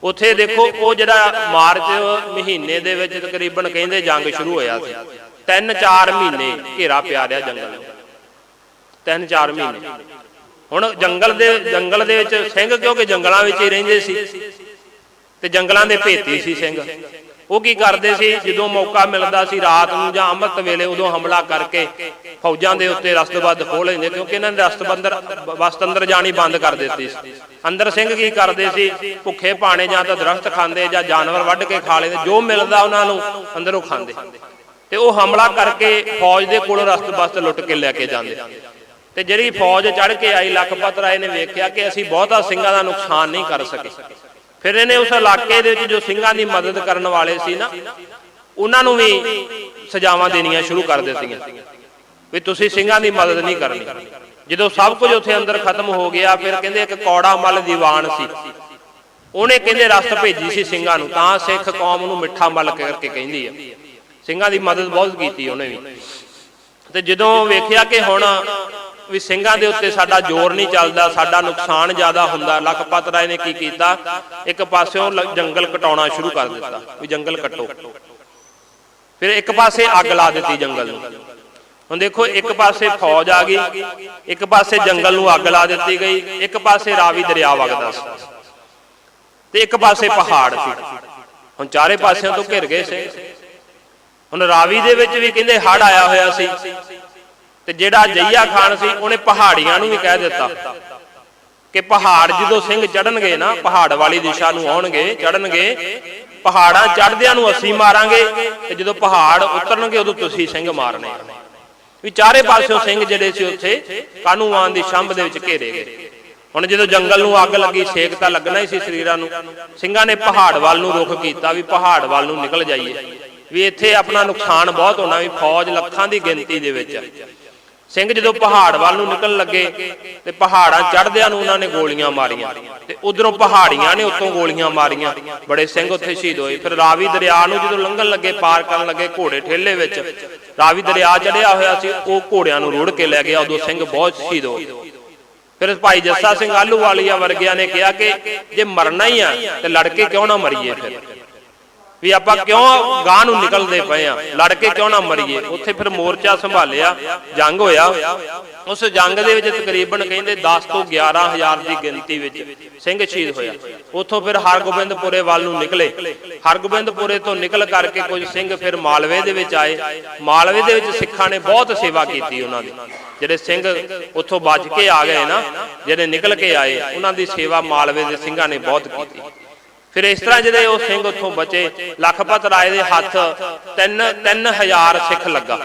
ਉੱਥੇ ਦੇਖੋ ਉਹ ਜਿਹੜਾ ਮਾਰਚ ਮਹੀਨੇ ਦੇ ਵਿੱਚ ਤਕਰੀਬਨ ਕਹਿੰਦੇ ਜੰਗ ਸ਼ੁਰੂ ਹੋਇਆ ਸੀ। ਤਿੰਨ ਚਾਰ ਮਹੀਨੇ ਘੇਰਾ ਪਿਆ ਰਿਹਾ ਜੰਗਲ ਨੂੰ ਤਿੰਨ ਚਾਰ ਮਹੀਨੇ। ਹੁਣ ਜੰਗਲ ਦੇ ਜੰਗਲ ਦੇ ਵਿੱਚ ਸਿੰਘ ਕਿਉਂਕਿ ਜੰਗਲਾਂ ਵਿੱਚ ਹੀ ਰਹਿੰਦੇ ਸੀ। ਤੇ ਜੰਗਲਾਂ ਦੇ ਭੇਤੀ ਸੀ ਸਿੰਘ। ਉਹ ਕੀ ਕਰਦੇ ਸੀ? ਜਦੋਂ ਮੌਕਾ ਮਿਲਦਾ ਸੀ ਰਾਤ ਨੂੰ ਜਾਂ ਅੰਮ੍ਰਿਤ ਵੇਲੇ ਉਦੋਂ ਹਮਲਾ ਕਰਕੇ ਫੌਜਾਂ ਦੇ ਉੱਤੇ ਰਸਤਬੰਦ ਖੋਲ ਲੈਂਦੇ, ਕਿਉਂਕਿ ਇਹਨਾਂ ਨੇ ਰਸਤਬੰਦਰ ਵਸਤ ਅੰਦਰ ਜਾਣੀ ਬੰਦ ਕਰ ਦਿੱਤੀ ਸੀ। ਅੰਦਰ ਸਿੰਘ ਕੀ ਕਰਦੇ ਸੀ? ਭੁੱਖੇ ਪਾਣੇ ਜਾਂ ਤਾਂ ਦਰਖਤ ਖਾਂਦੇ ਜਾਂ ਜਾਨਵਰ ਵੱਢ ਕੇ ਖਾ ਲੈਂਦੇ, ਜੋ ਮਿਲਦਾ ਉਹਨਾਂ ਨੂੰ ਅੰਦਰੋਂ ਖਾਂਦੇ। ਤੇ ਉਹ ਹਮਲਾ ਕਰਕੇ ਫੌਜ ਦੇ ਕੋਲੋਂ ਰਸਤਬਸਤ ਲੁੱਟ ਕੇ ਲੈ ਕੇ ਜਾਂਦੇ। ਤੇ ਜਿਹੜੀ ਫੌਜ ਚੜ ਕੇ ਆਈ, ਲਖਪਤ ਰਾਏ ਨੇ ਵੇਖਿਆ ਕਿ ਅਸੀਂ ਬਹੁਤਾ ਸਿੰਘਾਂ ਦਾ ਨੁਕਸਾਨ ਨਹੀਂ ਕਰ ਸਕੇ। ਫਿਰ ਇਹਨੇ ਉਸ ਇਲਾਕੇ ਦੇ ਵਿੱਚ ਜੋ ਸਿੰਘਾਂ ਦੀ ਮਦਦ ਕਰਨ ਵਾਲੇ ਸੀ ਨਾ, ਉਹਨਾਂ ਨੂੰ ਵੀ ਸਜ਼ਾਵਾਂ ਦੇਣੀਆਂ ਸ਼ੁਰੂ ਕਰ ਦਿੱਤੀਆਂ। ਵੀ ਤੁਸੀਂ ਸਿੰਘਾਂ ਦੀ ਮਦਦ ਨਹੀਂ ਕਰਨੀ। ਜਦੋਂ ਸਭ ਕੁਝ ਉੱਥੇ ਅੰਦਰ ਖਤਮ ਹੋ ਗਿਆ, ਫਿਰ ਕਹਿੰਦੇ ਇੱਕ ਕੌੜਾ ਮੱਲ ਦੀਵਾਨ ਸੀ। ਉਹਨੇ ਕਹਿੰਦੇ ਰਸਤ ਭੇਜੀ ਸੀ ਸਿੰਘਾਂ ਨੂੰ, ਤਾਂ ਸਿੱਖ ਕੌਮ ਨੂੰ ਮਿੱਠਾ ਮੱਲ ਕਰਕੇ ਕਹਿੰਦੀ ਆ। ਸਿੰਘਾਂ ਦੀ ਮਦਦ ਬਹੁਤ ਕੀਤੀ ਉਹਨੇ ਵੀ। ਤੇ ਜਦੋਂ ਵੇਖਿਆ ਕਿ ਹੁਣ ਵੀ ਸਿੰਘਾਂ ਦੇ ਉੱਤੇ ਸਾਡਾ ਜ਼ੋਰ ਨਹੀਂ ਚੱਲਦਾ, ਸਾਡਾ ਨੁਕਸਾਨ ਜ਼ਿਆਦਾ ਹੁੰਦਾ। ਲਖਪਤ ਰਾਏ ਨੇ ਕੀ ਕੀਤਾ? ਇੱਕ ਪਾਸਿਓਂ ਲ- ਜੰਗਲ ਕਟਾਉਣਾ ਸ਼ੁਰੂ ਕਰ ਦਿੱਤਾ, ਵੀ ਜੰਗਲ ਕੱਟੋ। ਫਿਰ ਇੱਕ ਪਾਸੇ ਅੱਗ ਲਾ ਦਿੱਤੀ ਜੰਗਲ ਨੂੰ। ਹੁਣ ਦੇਖੋ, ਇੱਕ ਪਾਸੇ ਫੌਜ ਆ ਗਈ, ਇੱਕ ਪਾਸੇ ਜੰਗਲ ਨੂੰ ਅੱਗ ਲਾ ਦਿੱਤੀ ਗਈ, ਇੱਕ ਪਾਸੇ ਰਾਵੀ ਦਰਿਆ ਵਗਦਾ ਸੀ ਤੇ ਇੱਕ ਪਾਸੇ ਪਹਾੜ ਸੀ। ਹੁਣ ਚਾਰੇ ਪਾਸਿਆਂ ਤੋਂ ਘਿਰ ਗਏ ਸੀ। ਹੁਣ ਰਾਵੀ ਦੇ ਵਿੱਚ ਵੀ ਕਹਿੰਦੇ ਹੜ ਆਇਆ ਹੋਇਆ ਸੀ। ਤੇ ਜਿਹੜਾ ਜਈਆ ਖਾਨ ਸੀ, ਉਹਨੇ ਪਹਾੜੀਆਂ ਨੂੰ ਵੀ ਕਹਿ ਦਿੱਤਾ ਕਿ ਪਹਾੜ ਜਦੋਂ ਸਿੰਘ ਚੜਨਗੇ ਨਾ, ਪਹਾੜ ਵਾਲੀ ਦਿਸ਼ਾ ਨੂੰ ਆਉਣਗੇ ਚੜਨਗੇ ਪਹਾੜਾਂ ਚੜਦਿਆਂ ਨੂੰ ਅਸੀਂ ਮਾਰਾਂਗੇ ਤੇ ਜਦੋਂ ਪਹਾੜ ਉਤਰਨਗੇ, ਉਦੋਂ ਤੁਸੀਂ ਸਿੰਘ ਮਾਰਨੇ। ਵੀ ਚਾਰੇ ਪਾਸਿਓਂ ਸਿੰਘ ਜਿਹੜੇ ਸੀ ਉੱਥੇ ਕਾਨੂੰਵਾਨ ਦੀ ਛੰਭ ਦੇ ਵਿੱਚ ਘੇਰੇ ਗਏ। ਹੁਣ ਜਦੋਂ ਜੰਗਲ ਨੂੰ ਅੱਗ ਲੱਗੀ ਸੇਕ ਤਾਂ ਲੱਗਣਾ ਹੀ ਸੀ ਸਰੀਰਾਂ ਨੂੰ। ਸਿੰਘਾਂ ਨੇ ਪਹਾੜ ਵੱਲ ਨੂੰ ਰੁਖ ਕੀਤਾ ਵੀ ਪਹਾੜ ਵੱਲ ਨੂੰ ਨਿਕਲ ਜਾਈਏ। ਵੀ ਇੱਥੇ ਆਪਣਾ ਨੁਕਸਾਨ ਬਹੁਤ ਹੋਣਾ ਵੀ ਫੌਜ ਲੱਖਾਂ ਦੀ ਗਿਣਤੀ ਦੇ ਵਿੱਚ ਹੈ। ਸਿੰਘ ਜਦੋਂ ਪਹਾੜ ਵੱਲ ਨੂੰ ਨਿਕਲਣ ਲੱਗੇ ਤੇ ਪਹਾੜਾਂ ਚੜ੍ਹਦਿਆਂ ਨੂੰ ਉਹਨਾਂ ਨੇ ਗੋਲੀਆਂ ਮਾਰੀਆਂ ਤੇ ਉਧਰੋਂ ਪਹਾੜੀਆਂ ਨੇ ਉੱਤੋਂ ਗੋਲੀਆਂ ਮਾਰੀਆਂ। ਬੜੇ ਸਿੰਘ ਉੱਥੇ ਸ਼ਹੀਦ ਹੋਏ। ਫਿਰ ਰਾਵੀ ਦਰਿਆ ਨੂੰ ਜਦੋਂ ਲੰਘਣ ਲੱਗੇ, ਪਾਰ ਕਰਨ ਲੱਗੇ ਘੋੜੇ ਠੇਲੇ ਵਿੱਚ, ਰਾਵੀ ਦਰਿਆ ਚੜਿਆ ਹੋਇਆ ਸੀ, ਉਹ ਘੋੜਿਆਂ ਨੂੰ ਰੋੜ ਕੇ ਲੈ ਗਿਆ, ਉਦੋਂ ਸਿੰਘ ਬਹੁਤ ਸ਼ਹੀਦ ਹੋਏ। ਫਿਰ ਭਾਈ ਜੱਸਾ ਸਿੰਘ ਆਲੂ ਆਲੂਵਾਲੀਆ ਵਰਗਿਆਂ ਨੇ ਕਿਹਾ ਕਿ ਜੇ ਮਰਨਾ ਹੀ ਆ ਤੇ ਲੜ ਕੇ ਕਿਉਂ ਨਾ ਮਰੀਏ ਫਿਰ? ਵੀ ਆਪਾਂ ਕਿਉਂ ਗਾਂ ਨੂੰ ਨਿਕਲਦੇ ਪਏ ਆ? ਲੜ ਕੇ ਕਿਉਂ ਨਾ ਮਰੀਏ? ਉੱਥੇ ਫਿਰ ਮੋਰਚਾ ਸੰਭਾਲਿਆ ਜੰਗ ਹੋਇਆ। ਉਸ ਜੰਗ ਦੇ ਵਿੱਚ ਤਕਰੀਬਨ ਕਹਿੰਦੇ 10 ਤੋਂ 11000 ਦੀ ਗਿਣਤੀ ਵਿੱਚ ਸਿੰਘ ਸ਼ਹੀਦ ਹੋਇਆ। ਉੱਥੋਂ ਫਿਰ ਹਰਗੋਬਿੰਦਪੁਰੇ ਵੱਲ ਨੂੰ ਨਿਕਲੇ। ਹਰਗੋਬਿੰਦਪੁਰੇ ਤੋਂ ਨਿਕਲ ਕਰਕੇ ਕੁਝ ਸਿੰਘ ਫਿਰ ਮਾਲਵੇ ਦੇ ਵਿੱਚ ਆਏ। ਮਾਲਵੇ ਦੇ ਵਿੱਚ ਸਿੱਖਾਂ ਨੇ ਬਹੁਤ ਸੇਵਾ ਕੀਤੀ ਉਹਨਾਂ ਦੀ। ਜਿਹੜੇ ਸਿੰਘ ਉੱਥੋਂ ਬਚ ਕੇ ਆ ਗਏ ਨਾ ਜਿਹੜੇ ਨਿਕਲ ਕੇ ਆਏ ਉਹਨਾਂ ਦੀ ਸੇਵਾ ਮਾਲਵੇ ਦੇ ਸਿੰਘਾਂ ਨੇ ਬਹੁਤ ਕੀਤੀ। ਫਿਰ ਇਸ ਤਰ੍ਹਾਂ ਜਿਹੜੇ ਉਹ ਸਿੰਘ ਉੱਥੋਂ ਬਚੇ ਲਖਪਤ ਰਾਏ ਦੇ ਹੱਥ 3 3000 ਸਿੱਖ ਲੱਗਾ।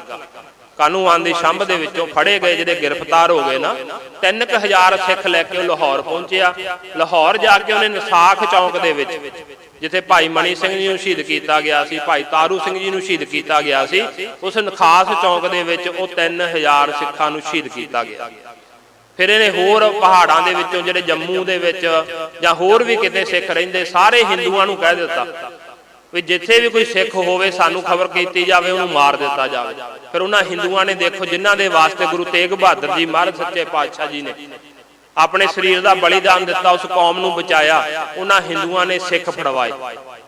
ਕਾਨੂੰਵਾਨ ਦੀ ਸ਼ੰਭ ਦੇ ਵਿੱਚੋਂ ਫੜੇ ਗਏ, ਜਿਹੜੇ ਗ੍ਰਿਫਤਾਰ ਹੋ ਗਏ ਨਾ 3000 ਸਿੱਖ ਲੈ ਕੇ ਲਾਹੌਰ ਪਹੁੰਚਿਆ। ਲਾਹੌਰ ਜਾ ਕੇ ਉਹਨੇ ਨਸਾਖ ਚੌਂਕ ਦੇ ਵਿੱਚ, ਜਿੱਥੇ ਭਾਈ ਮਣੀ ਸਿੰਘ ਜੀ ਨੂੰ ਸ਼ਹੀਦ ਕੀਤਾ ਗਿਆ ਸੀ, ਭਾਈ ਤਾਰੂ ਸਿੰਘ ਜੀ ਨੂੰ ਸ਼ਹੀਦ ਕੀਤਾ ਗਿਆ ਸੀ, ਉਸ ਨਖਾਸ ਚੌਂਕ ਦੇ ਵਿੱਚ ਉਹ 3000 ਸਿੱਖਾਂ ਨੂੰ ਸ਼ਹੀਦ ਕੀਤਾ ਗਿਆ। ਫਿਰ ਇਹਨੇ ਹੋਰ ਪਹਾੜਾਂ ਦੇ ਵਿੱਚੋਂ ਜਿਹੜੇ ਜੰਮੂ ਦੇ ਵਿੱਚ ਜਾਂ ਹੋਰ ਵੀ ਕਿਤੇ ਸਿੱਖ ਰਹਿੰਦੇ, ਸਾਰੇ ਹਿੰਦੂਆਂ ਨੂੰ ਕਹਿ ਦਿੱਤਾ ਵੀ ਜਿੱਥੇ ਵੀ ਕੋਈ ਸਿੱਖ ਹੋਵੇ, ਸਾਨੂੰ ਖਬਰ ਕੀਤੀ ਜਾਵੇ, ਉਹਨੂੰ ਮਾਰ ਦਿੱਤਾ ਜਾਵੇ। ਫਿਰ ਉਹਨਾਂ ਹਿੰਦੂਆਂ ਨੇ ਦੇਖੋ, ਜਿਨ੍ਹਾਂ ਦੇ ਵਾਸਤੇ ਗੁਰੂ ਤੇਗ ਬਹਾਦਰ ਜੀ ਮਹਾਰਾਜ ਸੱਚੇ ਪਾਤਸ਼ਾਹ ਜੀ ਨੇ ਆਪਣੇ ਸਰੀਰ ਦਾ ਬਲੀਦਾਨ ਦਿੱਤਾ, ਉਸ ਕੌਮ ਨੂੰ ਬਚਾਇਆ, ਉਹਨਾਂ ਹਿੰਦੂਆਂ ਨੇ ਸਿੱਖ ਫੜਵਾਏ।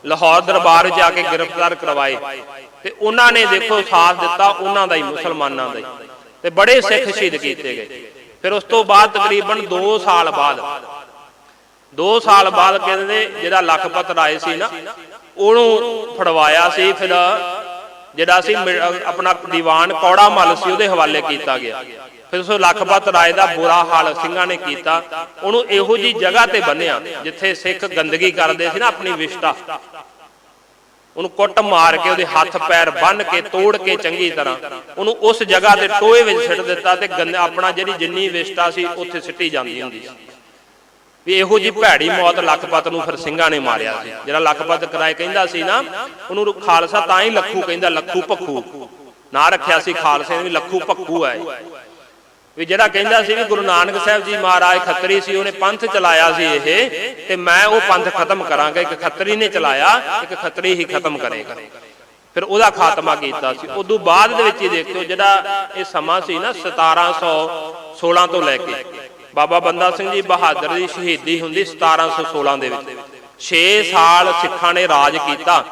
ਲਾਹੌਰ ਦਰਬਾਰ ਜਾ ਕੇ ਗ੍ਰਿਫਤਾਰ ਕਰਵਾਏ। ਤੇ ਉਹਨਾਂ ਨੇ ਦੇਖੋ, ਸਾਥ ਦਿੱਤਾ ਉਹਨਾਂ ਦਾ ਹੀ, ਮੁਸਲਮਾਨਾਂ ਦਾ ਹੀ। ਤੇ ਬੜੇ ਸਿੱਖ ਸ਼ਹੀਦ ਕੀਤੇ ਗਏ। ਫਿਰ ਉਸ ਤੋਂ ਬਾਅਦ ਤਕਰੀਬਨ 2 ਸਾਲ ਬਾਅਦ। 2 ਸਾਲ ਬਾਅਦ ਕਹਿੰਦੇ ਜਿਹੜਾ ਲਖਪਤ ਰਾਏ ਸੀ ਨਾ, ਉਹਨੂੰ ਫੜਵਾਇਆ ਸੀ, ਫਿਰ ਜਿਹੜਾ ਸੀ ਆਪਣਾ ਦੀਵਾਨ ਕੌੜਾ ਮੱਲ ਸੀ, ਉਹਦੇ ਹਵਾਲੇ ਕੀਤਾ ਗਿਆ। ਫਿਰ ਉਸ ਲਖਪਤ ਰਾਏ ਦਾ ਬੁਰਾ ਹਾਲ ਸਿੰਘਾਂ ਨੇ ਕੀਤਾ। ਉਹਨੂੰ ਇਹੋ ਜੀ ਜਗ੍ਹਾ ਤੇ ਬੰਨਿਆ ਜਿੱਥੇ ਸਿੱਖ ਗੰਦਗੀ ਕਰਦੇ ਸੀ ਨਾ, ਆਪਣੀ ਵਿਸ਼ਟਾ ਉਹਨੂੰ ਕੁੱਟ ਮਾਰ ਕੇ ਉਹਦੇ ਹੱਥ ਪੈਰ ਬੰਨ ਕੇ, ਤੋੜ ਕੇ ਚੰਗੀ ਤਰ੍ਹਾਂ ਉਹਨੂੰ ਉਸ ਜਗ੍ਹਾ ਤੇ ਟੋਏ ਵਿੱਚ ਸਿੱਟ ਦਿੱਤਾ ਤੇ ਆਪਣਾ ਜਿਹੜੀ ਜਿੰਨੀ ਵਿਸ਼ਟਾ ਸੀ ਉੱਥੇ ਸਿੱਟੀ ਜਾਂਦੀ ਹੁੰਦੀ ਸੀ। ਵੀ ਇਹੋ ਜੀ ਭੈੜੀ ਮੌਤ ਲਖਪਤ ਨੂੰ ਫਿਰ ਸਿੰਘਾਂ ਨੇ ਮਾਰਿਆ ਸੀ। ਜਿਹੜਾ ਲਖਪਤ ਕਰਾਏ ਕਹਿੰਦਾ ਸੀ ਨਾ, ਉਹਨੂੰ ਖਾਲਸਾ ਤਾਂ ਹੀ ਲੱਖੂ ਕਹਿੰਦਾ ਲੱਖੂ ਭੱਖੂ। ਨਾ ਰੱਖਿਆ ਸੀ ਖਾਲਸੇ ਨੇ ਵੀ ਲੱਖੂ ਭੱਖੂ ਹੈ। ਵੀ ਜਿਹੜਾ ਕਹਿੰਦਾ ਸੀ ਵੀ ਗੁਰੂ ਨਾਨਕ ਸਾਹਿਬ ਜੀ ਮਹਾਰਾਜ ਖੱਤਰੀ ਸੀ, ਉਹਨੇ ਪੰਥ ਚਲਾਇਆ ਸੀ ਇਹ, ਤੇ ਮੈਂ ਉਹ ਪੰਥ ਖਤਮ ਕਰਾਂਗਾ, ਇੱਕ ਖੱਤਰੀ ਨੇ ਚਲਾਇਆ, ਇੱਕ ਖੱਤਰੀ ਹੀ ਖਤਮ ਕਰੇਗਾ। ਫਿਰ ਉਹਦਾ ਖਾਤਮਾ ਕੀਤਾ ਸੀ। ਉਦੋਂ ਬਾਅਦ ਦੇ ਵਿੱਚ ਹੀ ਦੇਖਿਓ ਜਿਹੜਾ ਇਹ ਸਮਾਂ ਸੀ ਨਾ 1716 ਤੋਂ ਲੈ ਕੇ, ਬਾਬਾ ਬੰਦਾ ਸਿੰਘ ਜੀ ਬਹਾਦਰ ਦੀ ਸ਼ਹੀਦੀ ਹੁੰਦੀ 1716 ਦੇ ਵਿੱਚ। 6 ਸਾਲ ਸਿੱਖਾਂ ਨੇ ਰਾਜ ਕੀਤਾ।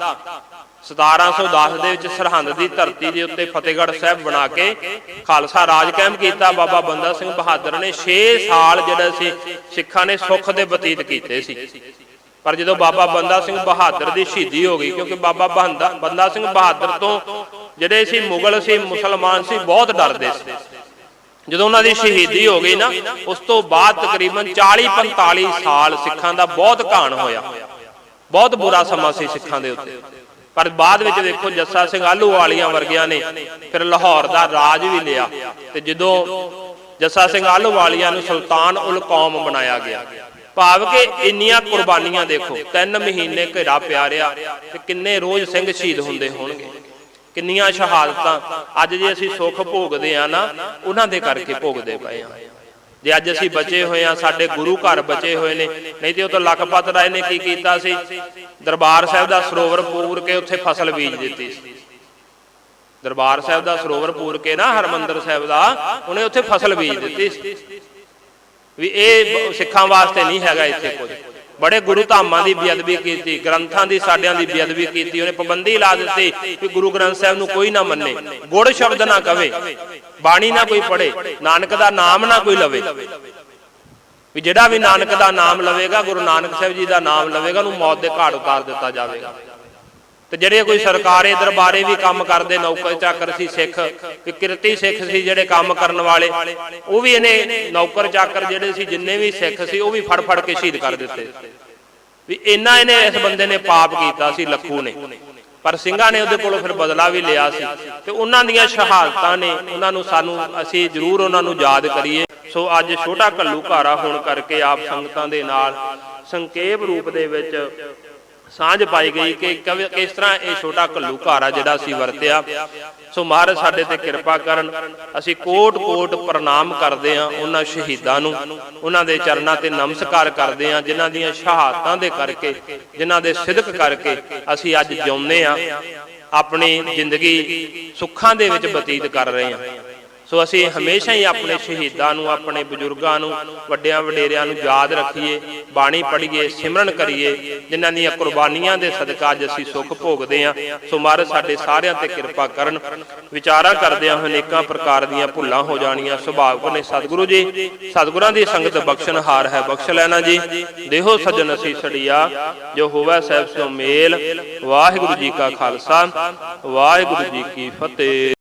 1710 ਦੇ ਵਿੱਚ ਸਰਹੰਦ ਦੀ ਧਰਤੀ ਦੇ ਉੱਤੇ ਫਤਿਹਗੜ੍ਹ ਸਾਹਿਬ ਬਣਾ ਕੇ ਖਾਲਸਾ ਰਾਜ ਕਾਇਮ ਕੀਤਾ। ਬਾਬਾ ਬੰਦਾ ਸਿੰਘ ਬਹਾਦਰ ਨੇ 6 ਸਾਲ ਜਿਹੜਾ ਸੀ, ਸਿੱਖਾਂ ਨੇ ਸੁੱਖ ਦੇ ਬਤੀਤ ਕੀਤੇ ਸੀ। ਪਰ ਜਦੋਂ ਬਾਬਾ ਬੰਦਾ ਸਿੰਘ ਬਹਾਦਰ ਦੀ ਸ਼ਹੀਦੀ ਹੋ ਗਈ, ਕਿਉਂਕਿ ਬਾਬਾ ਬੰਦਾ ਬੰਦਾ ਸਿੰਘ ਬਹਾਦਰ ਤੋਂ ਜਿਹੜੇ ਸੀ ਮੁਗਲ ਸੀ, ਮੁਸਲਮਾਨ ਸੀ, ਬਹੁਤ ਡਰਦੇ ਸੀ। ਜਦੋਂ ਉਹਨਾਂ ਦੀ ਸ਼ਹੀਦੀ ਹੋ ਗਈ ਨਾ, ਉਸ ਤੋਂ ਬਾਅਦ ਤਕਰੀਬਨ 40 45 ਸਾਲ ਸਿੱਖਾਂ ਦਾ ਬਹੁਤ ਘਾਣ ਹੋਇਆ। ਬਹੁਤ ਬੁਰਾ ਸਮਾਂ ਸੀ ਸਿੱਖਾਂ ਦੇ ਉੱਤੇ। ਪਰ ਬਾਅਦ ਵਿੱਚ ਦੇਖੋ ਜੱਸਾ ਸਿੰਘ ਆਲੂ ਵਾਲੀਆਂ ਵਰਗਿਆਂ ਨੇ ਫਿਰ ਲਾਹੌਰ ਦਾ ਰਾਜ ਵੀ ਲਿਆ ਤੇ ਜਦੋਂ ਜੱਸਾ ਸਿੰਘ ਆਲੂ ਵਾਲੀਆਂ ਨੂੰ ਸੁਲਤਾਨ ਉਲ ਕੌਮ ਬਣਾਇਆ ਗਿਆ, ਭਾਵ ਕਿ ਇੰਨੀਆਂ ਕੁਰਬਾਨੀਆਂ ਦੇਖੋ, ਤਿੰਨ ਮਹੀਨੇ ਘੇਰਾ ਪਿਆਰਿਆ ਤੇ ਕਿੰਨੇ ਰੋਜ਼ ਸਿੰਘ ਸ਼ਹੀਦ ਹੁੰਦੇ ਹੋਣਗੇ, ਕਿੰਨੀਆਂ ਸ਼ਹਾਦਤਾਂ ਅੱਜ ਜੇ ਅਸੀਂ ਸੁੱਖ ਭੋਗਦੇ ਆ ਨਾ, ਉਹਨਾਂ ਦੇ ਕਰਕੇ ਭੋਗਦੇ ਪਏ ਆ। ਜੇ ਅੱਜ ਅਸੀਂ ਬਚੇ ਹੋਏ ਆ ਸਾਡੇ ਗੁਰੂ ਘਰ ਬਚੇ ਹੋਏ ਨੇ, ਨਹੀਂ ਤੇ ਉਹ ਤਾਂ ਲਖਪਤ ਰਾਏ ਨੇ ਕੀ ਕੀਤਾ ਸੀ? ਦਰਬਾਰ ਸਾਹਿਬ ਦਾ ਸਰੋਵਰ ਪੂਰ ਕੇ ਉੱਥੇ ਫਸਲ ਬੀਜ ਦਿੱਤੀ ਸੀ। ਦਰਬਾਰ ਸਾਹਿਬ ਦਾ ਸਰੋਵਰ ਪੂਰ ਕੇ ਨਾ, ਹਰਮੰਦਰ ਸਾਹਿਬ ਦਾ, ਉਹਨੇ ਉੱਥੇ ਫਸਲ ਬੀਜ ਦਿੱਤੀ ਸੀ। ਵੀ ਇਹ ਸਿੱਖਾਂ ਵਾਸਤੇ ਨਹੀਂ ਹੈਗਾ ਇੱਥੇ ਕੁਝ। ਬੜੇ ਗੁਰੂ ਧਾਮਾਂ ਦੀ ਬੇਅਦਬੀ ਕੀਤੀ, ਗ੍ਰੰਥਾਂ ਦੀ ਸਾਡਿਆਂ ਦੀ ਬੇਅਦਬੀ ਕੀਤੀ, ਉਹਨੇ ਪਾਬੰਦੀ ਲਾ ਦਿੱਤੀ ਵੀ ਗੁਰੂ ਗ੍ਰੰਥ ਸਾਹਿਬ ਨੂੰ ਕੋਈ ਨਾ ਮੰਨੇ, ਗੁੜ ਸ਼ਬਦ ਨਾ ਕਵੇ, ਬਾਣੀ ਨਾ ਕੋਈ ਪੜੇ ਨਾਨਕ ਦਾ ਨਾਮ ਨਾ ਕੋਈ ਲਵੇ। ਵੀ ਜਿਹੜਾ ਵੀ ਨਾਨਕ ਦਾ ਨਾਮ ਲਵੇਗਾ, ਗੁਰੂ ਨਾਨਕ ਸਾਹਿਬ ਜੀ ਦਾ ਨਾਮ ਲਵੇਗਾ, ਉਹਨੂੰ ਮੌਤ ਦੇ ਘਾਟ ਉਤਾਰ ਦਿੱਤਾ ਜਾਵੇਗਾ। ਤੇ ਜਿਹੜੇ ਕੋਈ ਸਰਕਾਰੀ ਦਰਬਾਰੇ ਵੀ ਕੰਮ ਕਰਦੇ ਨੌਕਰ ਚਾਕਰ ਸੀ ਸਿੱਖ ਕਿ ਕਿਰਤੀ ਸਿੱਖ ਸੀ ਜਿਹੜੇ ਕੰਮ ਕਰਨ ਵਾਲੇ ਉਹ ਵੀ ਇਹਨੇ ਨੌਕਰ ਚਾਕਰ ਜਿਹੜੇ ਸੀ ਜਿੰਨੇ ਵੀ ਸਿੱਖ ਸੀ ਉਹ ਵੀ ਫੜ ਫੜ ਕੇ ਸ਼ਹੀਦ ਕਰ ਦਿੱਤੇ। ਵੀ ਇੰਨਾ ਇਹਨੇ ਇਸ ਬੰਦੇ ਨੇ ਪਾਪ ਕੀਤਾ ਸੀ ਲੱਖੂ ਨੇ। ਪਰ ਸਿੰਘਾਂ ਨੇ ਉਹਦੇ ਕੋਲੋਂ ਫਿਰ ਬਦਲਾ ਵੀ ਲਿਆ ਸੀ। ਤੇ ਉਹਨਾਂ ਦੀਆਂ ਸ਼ਹਾਦਤਾਂ ਨੇ ਉਹਨਾਂ ਨੂੰ ਸਾਨੂੰ ਅਸੀਂ ਜ਼ਰੂਰ ਉਹਨਾਂ ਨੂੰ ਯਾਦ ਕਰੀਏ। ਸੋ ਅੱਜ ਛੋਟਾ ਕੱਲੂ ਘਾਰਾ ਹੋਣ ਕਰਕੇ ਆਪ ਸੰਗਤਾਂ ਦੇ ਨਾਲ ਸੰਖੇਪ ਰੂਪ ਦੇ ਵਿੱਚ ਸਾਂਝ ਪਾਈ ਗਈ ਕਿ ਕਵ- ਕਿਸ ਤਰ੍ਹਾਂ ਇਹ ਛੋਟਾ ਕੱਲੂ ਘਾਰਾ ਜਿਹੜਾ ਅਸੀਂ ਵਰਤਿਆ। ਸੋ ਮਹਾਰਾਜ ਸਾਡੇ ਤੇ ਕਿਰਪਾ ਕਰਨ, ਅਸੀਂ ਕੋਟ ਕੋਟ ਪ੍ਰਣਾਮ ਕਰਦੇ ਹਾਂ ਉਹਨਾਂ ਸ਼ਹੀਦਾਂ ਨੂੰ। ਉਹਨਾਂ ਦੇ ਚਰਨਾਂ ਤੇ ਨਮਸਕਾਰ ਕਰਦੇ ਹਾਂ, ਜਿਨ੍ਹਾਂ ਦੀਆਂ ਸ਼ਹਾਦਤਾਂ ਦੇ ਕਰਕੇ, ਜਿਨ੍ਹਾਂ ਦੇ ਸਿਦਕ ਕਰਕੇ ਅਸੀਂ ਅੱਜ ਜਿਉਂਦੇ ਹਾਂ। ਆਪਣੀ ਜ਼ਿੰਦਗੀ ਸੁੱਖਾਂ ਦੇ ਵਿੱਚ ਬਤੀਤ ਕਰ ਰਹੇ ਹਾਂ। ਸੋ ਅਸੀਂ ਹਮੇਸ਼ਾ ਹੀ ਆਪਣੇ ਸ਼ਹੀਦਾਂ ਨੂੰ, ਆਪਣੇ ਬਜ਼ੁਰਗਾਂ ਨੂੰ, ਵੱਡਿਆਂ ਵਡੇਰਿਆਂ ਨੂੰ ਯਾਦ ਰੱਖੀਏ, ਬਾਣੀ ਪੜ੍ਹੀਏ, ਸਿਮਰਨ ਕਰੀਏ, ਜਿਨ੍ਹਾਂ ਦੀਆਂ ਕੁਰਬਾਨੀਆਂ ਦੇ ਸਦਕਾ ਅੱਜ ਅਸੀਂ ਸੁੱਖ ਭੋਗਦੇ ਹਾਂ। ਸੋ ਮਹਾਰਾਜ, ਸਾਡੇ ਸਾਰਿਆਂ ਤੇ ਕਿਰਪਾ ਕਰਨ। ਵਿਚਾਰਾਂ ਕਰਦਿਆਂ ਅਨੇਕਾਂ ਪ੍ਰਕਾਰ ਦੀਆਂ ਭੁੱਲਾਂ ਹੋ ਜਾਣੀਆਂ। ਸੁਭਾਵਕ ਨੇ ਸਤਿਗੁਰੂ ਜੀ, ਸਤਿਗੁਰਾਂ ਦੀ ਸੰਗਤ ਬਖਸ਼ਣਹਾਰ ਹੈ। ਬਖਸ਼ ਲੈਣਾ ਜੀ। ਦੇਹੋ ਸਜਣ ਅਸੀਂ ਸੜੀਆ ਜੋ ਹੋਵੇ ਸਹਿਬ ਸੋ ਮੇਲ। ਵਾਹਿਗੁਰੂ ਜੀ ਕਾ ਖਾਲਸਾ। ਵਾਹਿਗੁਰੂ ਜੀ ਕੀ ਫਤਿਹ।